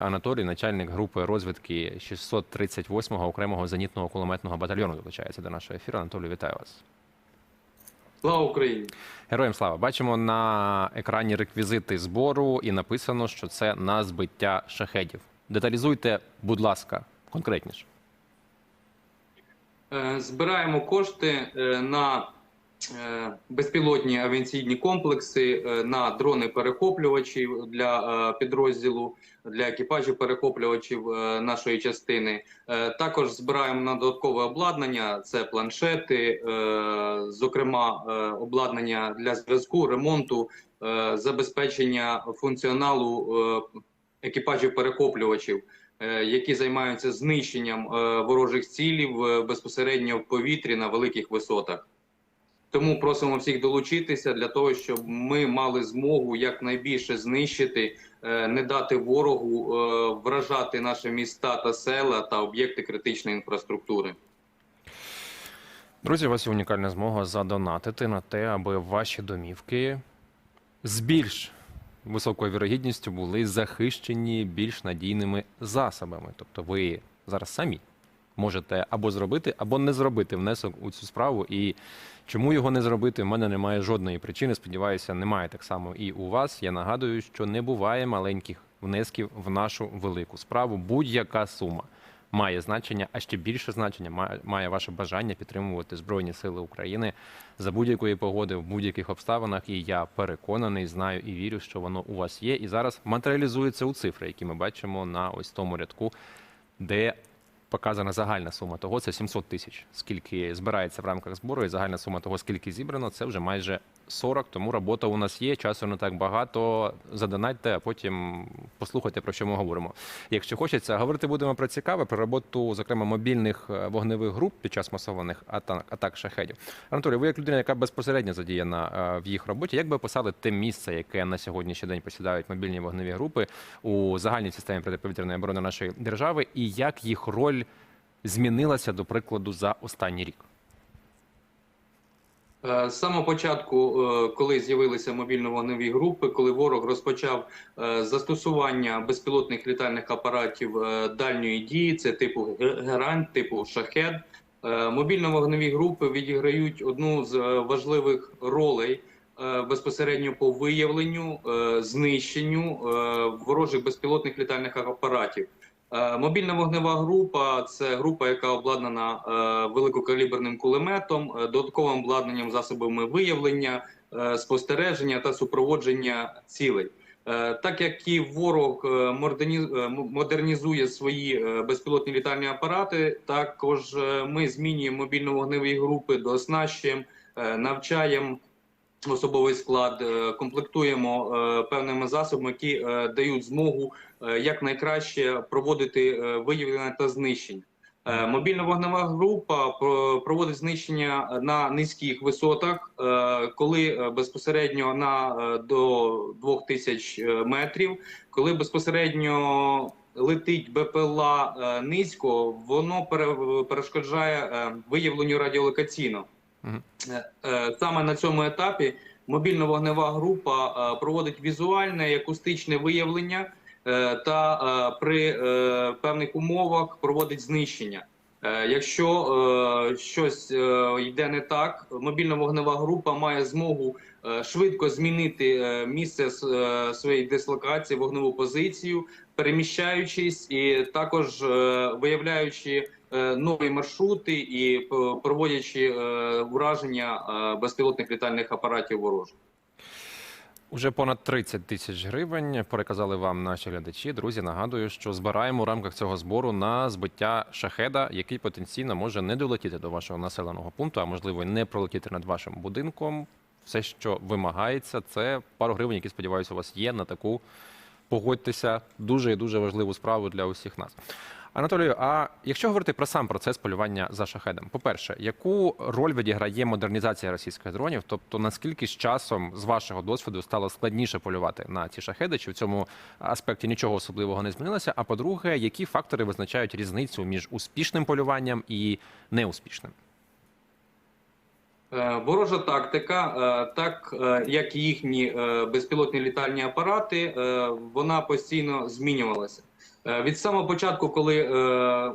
Анатолій, начальник групи розвідки 638-го окремого зенітного кулеметного батальйону, долучається до нашого ефіру. Анатолій, вітаю вас. Слава Україні! Героям слава! Бачимо на екрані реквізити збору і написано, що це на збиття шахедів. Деталізуйте, будь ласка, конкретніше. Е, Збираємо кошти е, на безпілотні авіаційні комплекси, е, на дрони перехоплювачів для е, підрозділу, для екіпажів перехоплювачів е, нашої частини. Е, Також збираємо на додаткове обладнання: це планшети, е, зокрема е, обладнання для зв'язку, ремонту, е, забезпечення функціоналу е, екіпажів перехоплювачів. е, які займаються знищенням е, ворожих цілів е, безпосередньо в повітрі на великих висотах. Тому просимо всіх долучитися для того, щоб ми мали змогу якнайбільше знищити, е, не дати ворогу е, вражати наші міста та села та об'єкти критичної інфраструктури. Друзі, у вас є унікальна змога задонатити на те, аби ваші домівки з більш високою вірогідністю були захищені більш надійними засобами. Тобто ви зараз самі можете або зробити, або не зробити внесок у цю справу. І чому його не зробити, в мене немає жодної причини. Сподіваюся, немає так само і у вас. Я нагадую, що не буває маленьких внесків в нашу велику справу. Будь-яка сума має значення, а ще більше значення має, ваше бажання підтримувати Збройні Сили України за будь-якої погоди в будь-яких обставинах. І я переконаний, знаю і вірю, що воно у вас є. І зараз матеріалізується у цифри, які ми бачимо на ось тому рядку, де показана загальна сума того, це 700 тисяч. Скільки збирається в рамках збору, і загальна сума того, скільки зібрано, це вже майже 40. Тому робота у нас є. Часу не так багато. Задонатьте, а потім послухайте про що ми говоримо. Якщо хочеться, говорити будемо про цікаве, про роботу, зокрема, мобільних е, вогневих груп під час масованих атак, атак шахедів. Анатолій, ви як людина, яка безпосередньо задіяна е, в їх роботі, як би описали те місце, яке на сьогоднішній день посідають мобільні вогневі групи у загальній системі протиповітряної оборони нашої держави, і як їх роль змінилася, до прикладу, за останній рік? Е, З самого початку, е, коли з'явилися мобільно-вогневі групи, коли ворог розпочав е, застосування безпілотних літальних апаратів дальньої дії, це типу Ге- Герань, типу Шахед, е, мобільно-вогневі групи відіграють одну з важливих ролей безпосередньо по виявленню, знищенню ворожих безпілотних літальних апаратів. Е, Мобільна вогнева група це група, яка обладнана е, великокаліберним кулеметом, е, додатковим обладнанням засобами виявлення, спостереження та супроводження цілей. Так як і ворог модернізує свої безпілотні літальні апарати, також ми змінюємо мобільно-вогневі групи, дооснащуємо, навчаємо особовий склад, е, комплектуємо е, певними засобами, які е, дають змогу якнайкраще проводити виявлення та знищення. Мобільна вогнева група про- проводить знищення на низьких висотах, коли безпосередньо на до 2000 метрів, коли безпосередньо летить БПЛА низько, воно пере- перешкоджає виявленню радіолокаційно. Е, Саме на цьому етапі мобільно-вогнева група е, проводить візуальне і акустичне виявлення е, та при певних умовах проводить знищення. Якщо щось йде не так, мобільно-вогнева група має змогу швидко змінити місце своєї дислокації, вогневу позицію, переміщаючись і також виявляючи нові маршрути і е, проводячи е, ураження е, безпілотних літальних апаратів ворожих. Уже понад 30 тисяч гривень переказали вам наші глядачі. Друзі, нагадую, що збираємо у рамках цього збору на збиття шахеда, який потенційно може не долетіти до вашого населеного пункту, а можливо, не пролетіти над вашим будинком. Все, що вимагається, це пару гривень, які сподіваюся, у вас є на таку погодьтеся дуже і дуже важливу справу для усіх нас. Анатолію, а якщо говорити про сам процес полювання за шахедом, по-перше, яку роль відіграє модернізація російських дронів? Тобто наскільки з часом, з вашого досвіду, стало складніше полювати на ці шахеди? Чи в цьому аспекті нічого особливого не змінилося? А по-друге, які фактори визначають різницю між успішним полюванням і неуспішним? Е, Ворожа тактика, е, так е, як їхні безпілотні літальні апарати, вона постійно змінювалася. Е, Від самого початку, коли е,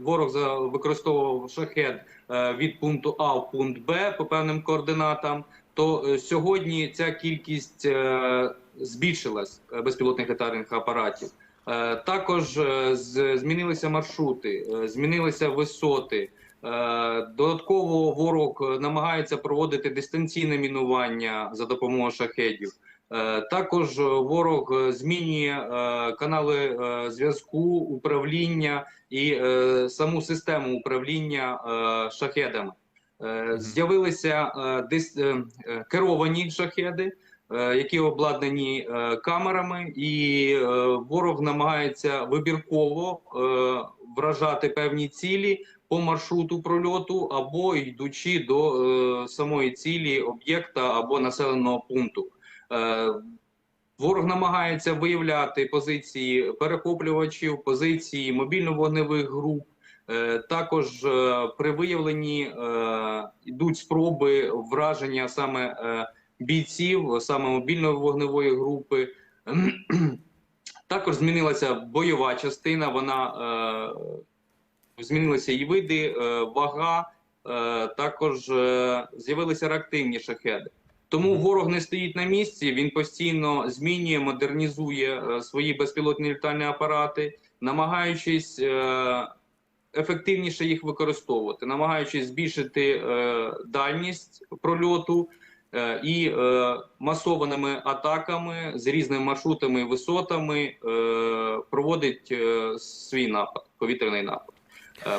ворог використовував шахет е, від пункту А в пункт Б по певним координатам, то сьогодні ця кількість збільшилась безпілотних літальних апаратів. Також змінилися маршрути, змінилися висоти. Додатково ворог намагається проводити дистанційне мінування за допомогою шахедів. Е, Також е, ворог е, змінює канали зв'язку, управління і саму систему управління шахедами. З'явилися е, керовані шахеди, які обладнані камерами, і ворог намагається вибірково вражати певні цілі по маршруту прольоту або йдучи до самої цілі об'єкта або населеного пункту. Е, Ворог намагається виявляти позиції перехоплювачів, позиції мобільно-вогневих груп. Е, Також е, при виявленні йдуть спроби враження саме бійців, саме мобільно-вогневої групи. Також змінилася бойова частина. Вона змінилися її види, вага. Також з'явилися реактивні шахеди. Тому ворог не стоїть на місці. Він постійно змінює, модернізує е, свої безпілотні літальні апарати, намагаючись е, ефективніше їх використовувати, намагаючись збільшити е, дальність прольоту і масованими атаками з різними маршрутами і висотами проводить свій напад, повітряний напад.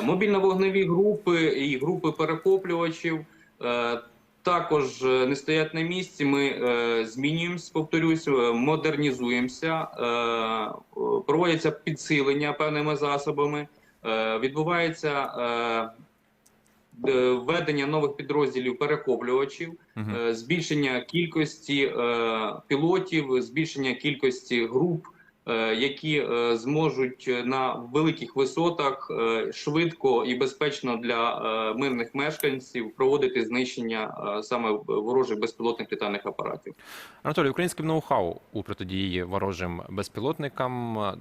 Мобільно-вогневі групи і групи перехоплювачів е, також е, не стоять на місці. Ми е, змінюємося, повторюсь, е, модернізуємося, е, проводяться підсилення певними засобами, е, відбувається е, введення нових підрозділів перехоплювачів, е, збільшення кількості е, пілотів, збільшення кількості груп, які е, зможуть на великих висотах е, швидко і безпечно для е, мирних мешканців проводити знищення е, саме ворожих безпілотних літальних апаратів. Анатолій, українським ноу-хау у протидії ворожим безпілотникам е,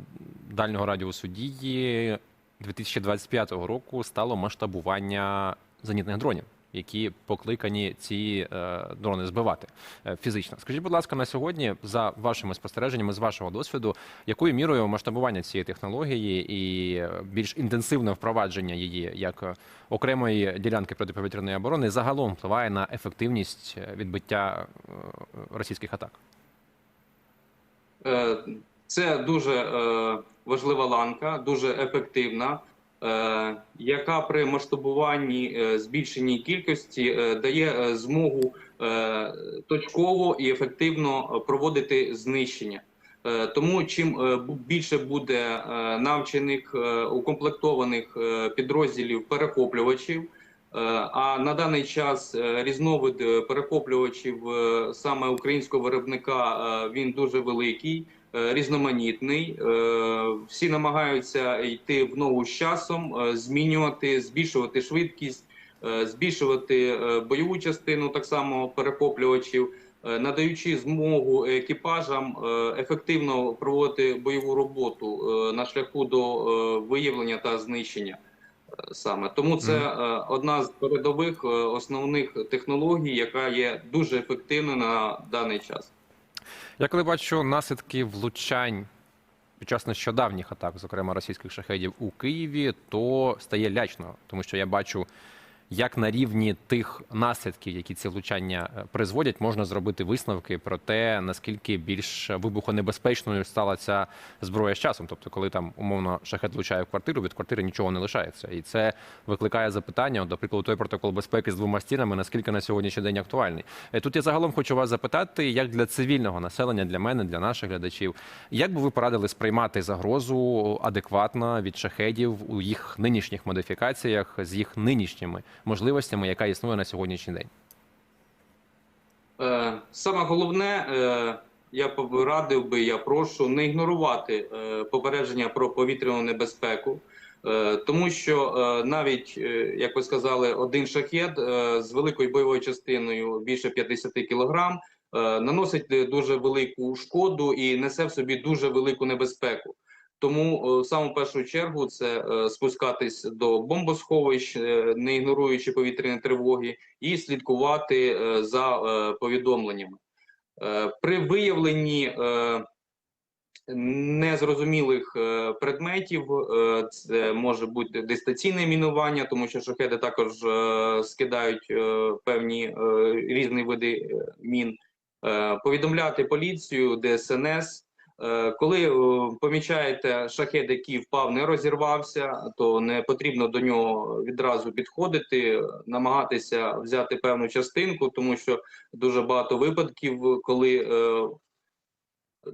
дальнього радіусу дії 2025 року стало масштабування зенітних дронів, які покликані ці е, дрони збивати е, фізично. Скажіть, будь ласка, на сьогодні, за вашими спостереженнями, з вашого досвіду, якою мірою масштабування цієї технології і більш інтенсивне впровадження її як окремої ділянки протиповітряної оборони загалом впливає на ефективність е, відбиття російських атак? Це дуже важлива ланка, дуже ефективна, яка при масштабуванні е, збільшеній кількості е, дає е, змогу е, точково і ефективно е, проводити знищення. Е, Тому чим е, більше буде е, навчених е, укомплектованих е, підрозділів перехоплювачів, Е, А на даний час е, різновид е, перехоплювачів е, саме українського виробника е, він дуже великий, е, різноманітний. Е, Всі намагаються йти в ногу з часом, е, змінювати, збільшувати швидкість, е, збільшувати е, бойову частину так само перехоплювачів, е, надаючи змогу екіпажам е, ефективно проводити бойову роботу е, на шляху до е, виявлення та знищення саме. Тому це е, одна з передових е, основних технологій, яка є дуже ефективною на даний час. Я коли бачу наслідки влучань під час нещодавніх атак, зокрема російських шахедів у Києві, то стає лячно, тому що я бачу, як на рівні тих наслідків, які ці влучання е, призводять, можна зробити висновки про те, наскільки більш вибухонебезпечною стала ця зброя з часом. Тобто, коли там умовно шахет влучає в квартиру, від квартири нічого не лишається, і це викликає запитання. До прикладу, той протокол безпеки з двома стінами, наскільки на сьогоднішній день актуальний. Е, Тут я загалом хочу вас запитати, як для цивільного населення, для мене, для наших глядачів, як би ви порадили сприймати загрозу адекватно від шахедів у їх нинішніх модифікаціях з їх нинішніми можливостями, яка існує на сьогоднішній день? Е, Саме головне, е, я порадив би, я прошу не ігнорувати е, попередження про повітряну небезпеку, тому що навіть, як ви сказали, один шахет з великою бойовою частиною більше 50 кілограм наносить дуже велику шкоду і несе в собі дуже велику небезпеку. Тому е, в першу чергу це е, спускатись до бомбосховищ, е, не ігноруючи повітряні тривоги, і слідкувати е, за повідомленнями. При виявленні незрозумілих предметів, це може бути дистанційне мінування, тому що шахеди також скидають певні різні види мін. Повідомляти поліцію, ДСНС. Е, Коли е, помічаєте шахет, який впав, не розірвався, то не потрібно до нього відразу підходити, намагатися взяти певну частинку, тому що дуже багато випадків, коли е,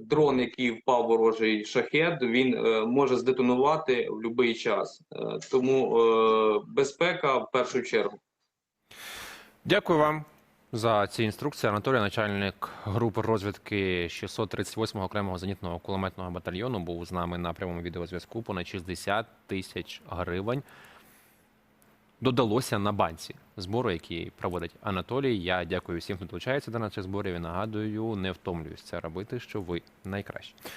дрон, який впав ворожий шахет, він може здетонувати в будь-який час. Тому безпека в першу чергу. Дякую вам за ці інструкції. Анатолій, начальник групи розвідки 638-го окремого зенітного кулеметного батальйону, був з нами на прямому відеозв'язку. Понад 60 тисяч гривень додалося на банці збору, який проводить Анатолій. Я дякую всім, хто долучається до наших зборів. І нагадую, не втомлююсь це робити, що ви найкращі.